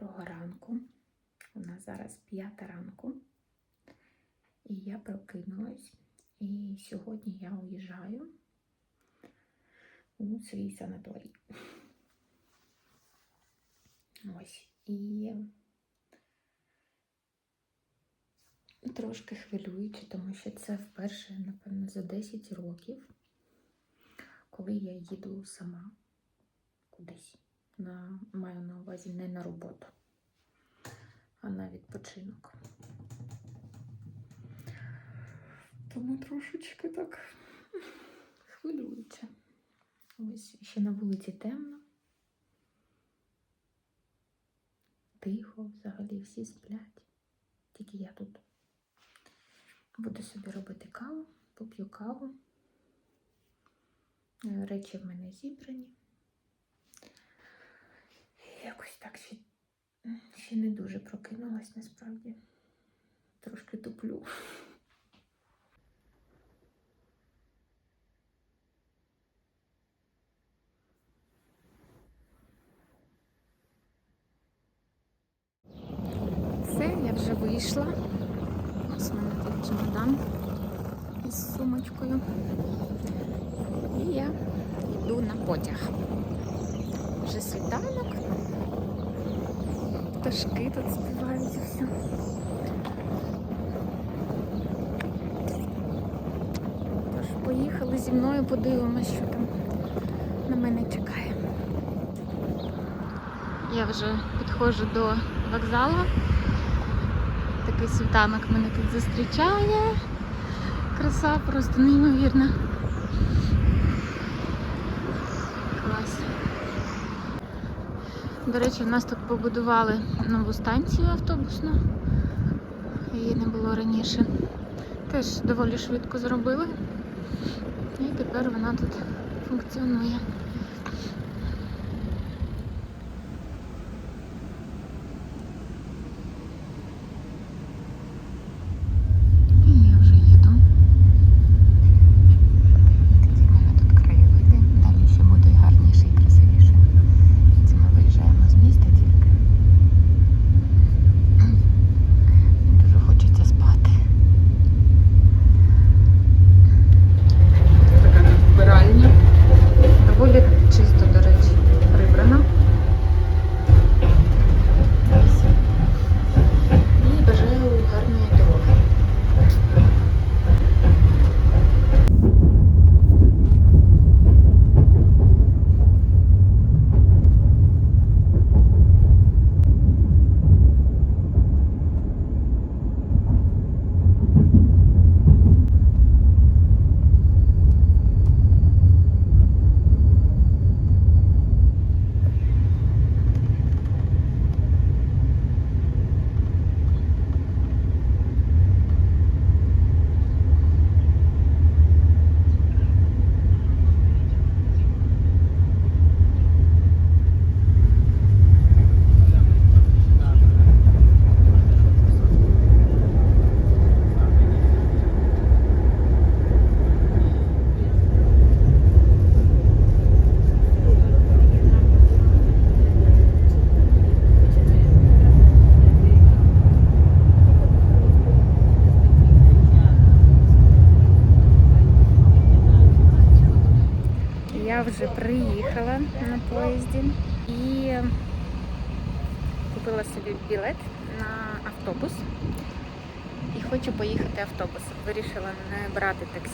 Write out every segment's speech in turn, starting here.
Доброго ранку. У нас зараз п'ята ранку. І я прокинулась. І сьогодні я уїжджаю у свій санаторій. Ось. І трошки хвилююче, тому що це вперше, напевно, за 10 років, коли я їду сама кудись. На, маю на увазі не на роботу, а на відпочинок. Тому трошечки так хвилююче. Ось ще на вулиці темно. Тихо, взагалі всі сплять. Тільки я тут буду собі робити каву, поп'ю каву. Е, Речі в мене зібрані. Так ще, ще не дуже прокинулась насправді. Трошки туплю. Все, я вже вийшла. Ось мене тут чемодан із сумочкою. І я йду на потяг. Вже світанок. Пташки тут співають і все. Тож поїхали зі мною, подивимося, що там на мене чекає. Я вже підходжу до вокзалу. Такий світанок мене тут зустрічає. Краса просто неймовірна. Клас. До речі, в нас тут побудували нову станцію автобусну. Її не було раніше. Теж доволі швидко зробили. І тепер вона тут функціонує.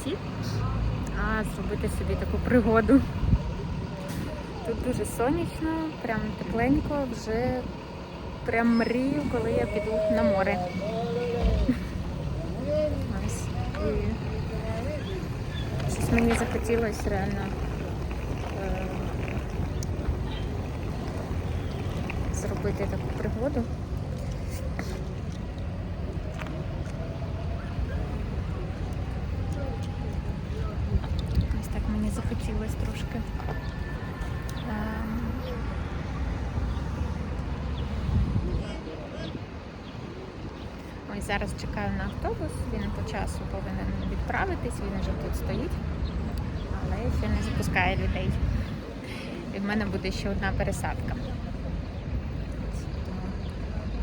Брати а зробити собі таку пригоду. Тут дуже сонячно, прям тепленько, вже прям мрію, коли я піду на море. Щось мені захотілося реально е, зробити таку пригоду. Ось так мені трошки. ем, Ось зараз чекаю на автобус, він по часу повинен відправитись, він вже тут стоїть, але ще не запускає людей. І в мене буде ще одна пересадка.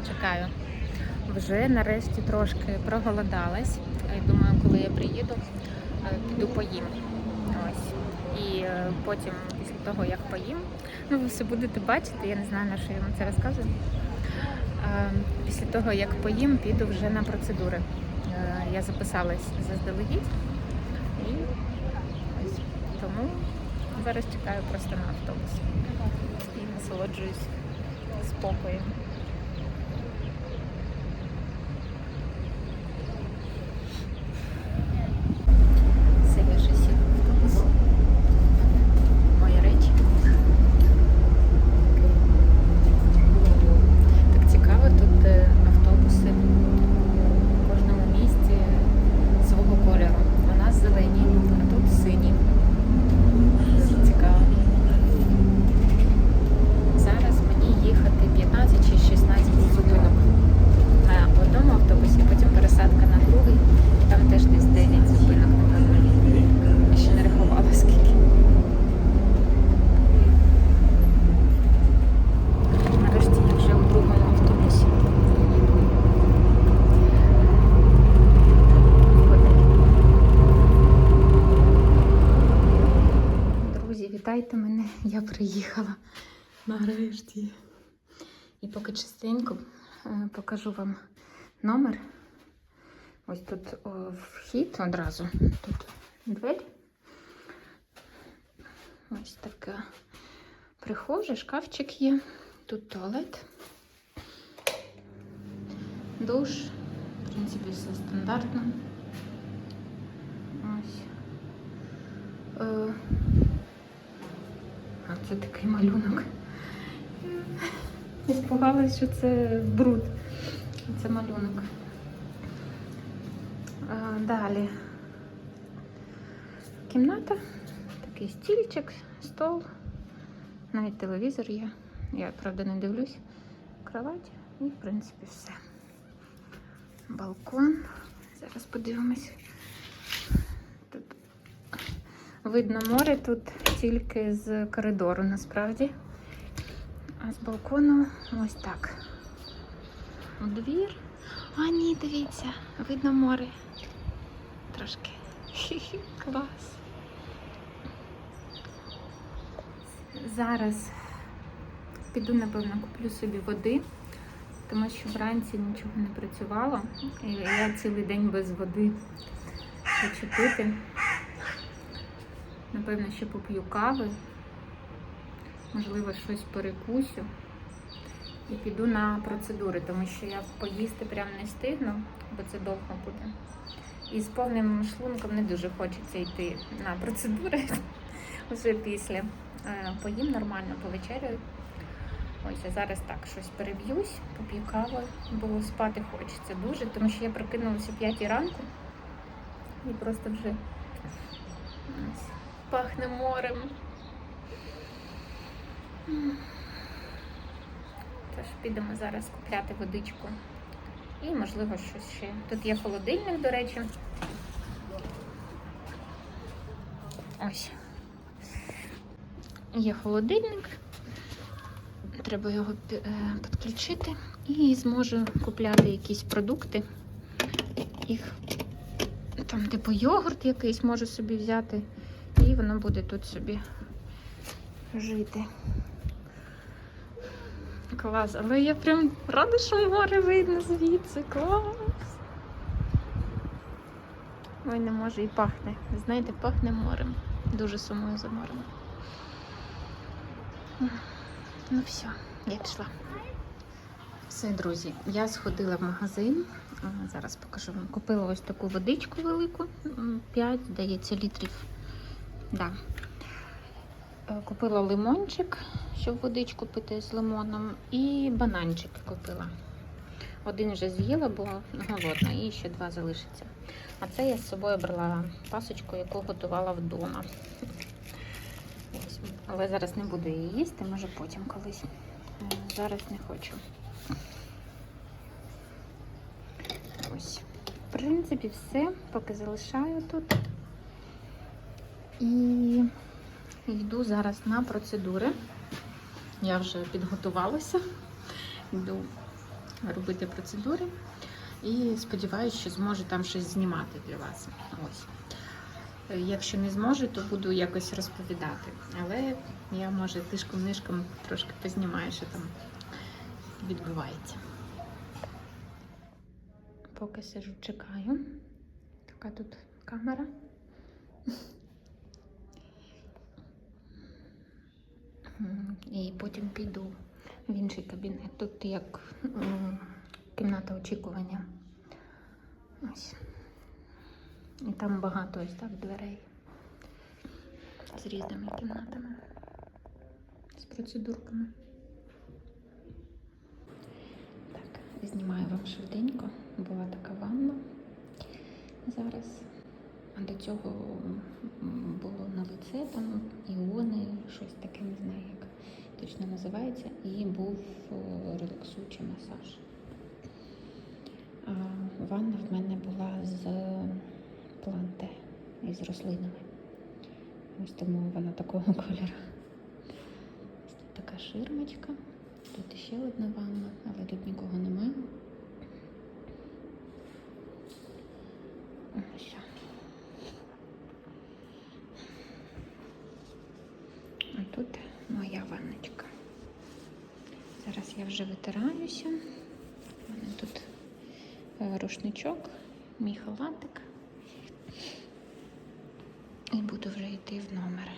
Чекаю. Вже нарешті трошки проголодалась. Думаю, коли я приїду, е, піду поїм. Ось. І е, потім, після того, як поїм, ну ви все будете бачити, я не знаю, на що я вам це розказую. Е, Після того, як поїм, піду вже на процедури. Е, Я записалась заздалегідь. І ось тому зараз чекаю просто на автобус і насолоджуюсь спокоєм. Все, я вже сіла в автобус. Мої речі. Так цікаво, тут е, автобуси в кожному місті свого кольору. У нас зелені, а тут сині. Дуже цікаво. Зараз мені їхати 15 чи 16 зупинок на одному автобусі, потім пересадка на другий. Там теж десь 9 зупинок, напевно. Я ще не рахувала скільки. Нарешті я вже у другому автобусі. Їду. Друзі, вітайте мене, я приїхала нарешті. І поки частенько е, покажу вам номер. Ось тут вхід одразу. Тут двері. Ось така прихожа, шкафчик є. Тут туалет. Душ. В принципі, все стандартно. Ось. Е, а це такий малюнок. Я спугалась, що це бруд. Це малюнок. Далі. Кімната, такий стільчик, стол, навіть телевізор є. Я, правда, не дивлюсь. Кровать і, в принципі, все. Балкон. Зараз подивимось. Тут видно море тут тільки з коридору, насправді. А з балкону ось так. У двір. А, ні, дивіться, видно море. Трошки. Хі-хі, клас. Зараз піду, напевно, куплю собі води, тому що вранці нічого не працювало. І я цілий день без води хочу пити. Напевно, ще поп'ю кави, можливо, щось перекусю і піду на процедури, тому що я поїсти прям не встигну, бо це довго буде. І з повним шлунком не дуже хочеться йти на процедури вже після. Е, Поїм нормально, повечеряю. Ось, а зараз так, щось переб'юсь, поп'ю каву, бо спати хочеться дуже, тому що я прокинулася о 5 ранку і просто вже пахне морем. Тож підемо зараз купляти водичку. І, можливо, щось ще. Тут є холодильник, до речі. Ось. Є холодильник. Треба його е, підключити і зможу купляти якісь продукти. Їх там, типу, йогурт якийсь можу собі взяти, і воно буде тут собі жити. Клас, але я прям рада, що море видно звідси. Клас. Ой, не може і пахне. Знаєте, пахне морем. Дуже сумую за морем. Ну все, я пішла. Все, друзі, я сходила в магазин. Зараз покажу вам. Купила ось таку водичку велику, 5, здається, літрів. Да. Е, Купила лимончик, щоб водичку пити з лимоном, і бананчик купила. Один вже з'їла, бо голодна, і ще два залишиться. А це я з собою брала пасочку, яку готувала вдома. Але зараз не буду її їсти, може потім колись. Е, Зараз не хочу. Ось. В принципі, все, поки залишаю тут. І йду зараз на процедури. Я вже підготувалася. Йду робити процедури. І сподіваюся, що зможу там щось знімати для вас. Ось. Е, Якщо не зможу, то буду якось розповідати. Але я може тишком-нишком трошки познімаю, що там відбувається. Поки сижу, чекаю. Така тут камера. І потім піду в інший кабінет. Тут як кімната очікування. Ось. І там багато ось так дверей з різними кімнатами, з процедурками. Так, знімаю вам швиденько. Була така ванна зараз. А до цього було на лице там іони, щось таке, не знаю, як точно називається. І був е, релаксуючий масаж. Ванна в мене була з планте із рослинами. Ось тому вона такого кольору. Тут така ширмочка. Тут ще одна ванна, але тут нікого немає. Ось. А тут моя ванночка. Зараз я вже витираюся. У мене тут е, рушничок, мій халатик. І буду вже йти в номер.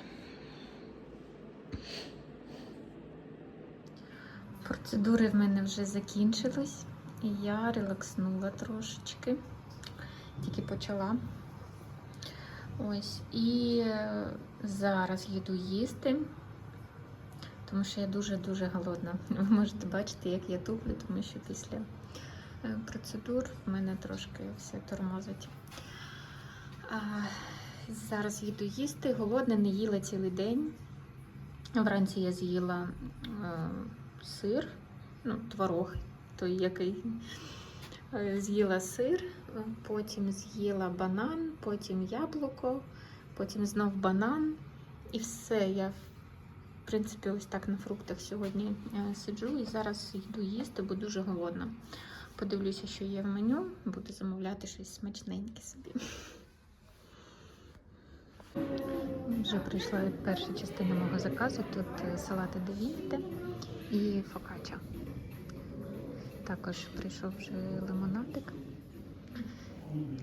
Процедури в мене вже закінчились, і я релакснула трошечки. Тільки почала. Ось. І е, зараз їду їсти, тому що я дуже-дуже голодна. Ви можете бачити, як я туплю, тому що після е, процедур в мене трошки все тормозить. Зараз їду їсти. Голодна, не їла цілий день. Вранці я з'їла е, сир, ну, творог, той який. Е, З'їла сир, потім з'їла банан, потім яблуко, потім знов банан. І все. Я, в принципі, ось так на фруктах сьогодні е, сиджу і зараз йду їсти, бо дуже голодна. Подивлюся, що є в меню, буду замовляти щось смачненьке собі. Вже прийшла перша частина мого заказу. Тут е, салати девіте і фокача. Також прийшов вже лимонадик.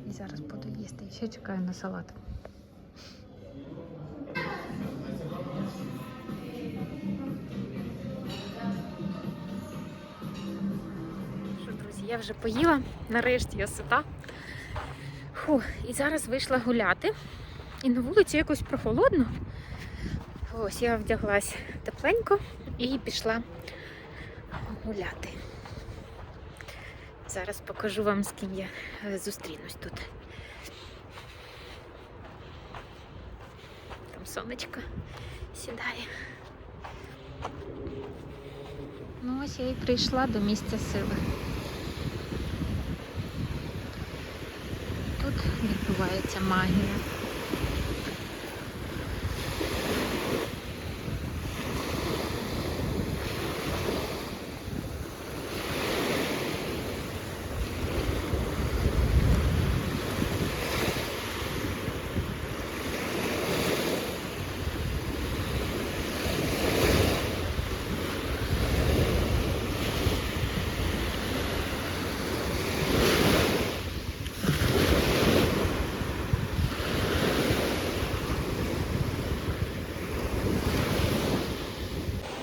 І зараз буду їсти. Ще чекаю на салат. Я вже поїла. Нарешті я сита. Фу, і зараз вийшла гуляти. І на вулиці якось прохолодно. Ось я вдяглась тепленько і пішла гуляти. Зараз покажу вам, з ким я е, зустрінусь тут. Там сонечко сідає. Ну ось я і прийшла до місця сили. Тут відбувається магія.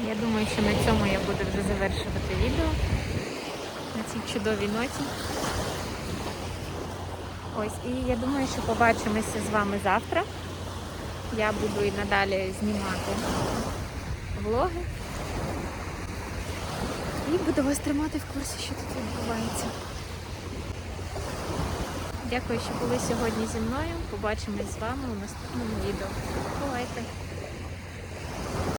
Я думаю, що на цьому я буду завершувати відео. На цій чудовій ноті. Ось, і я думаю, що побачимося з вами завтра. Я буду і надалі знімати влоги. І буду вас тримати в курсі, що тут відбувається. Дякую, що були сьогодні зі мною. Побачимось з вами у наступному відео. Бувайте!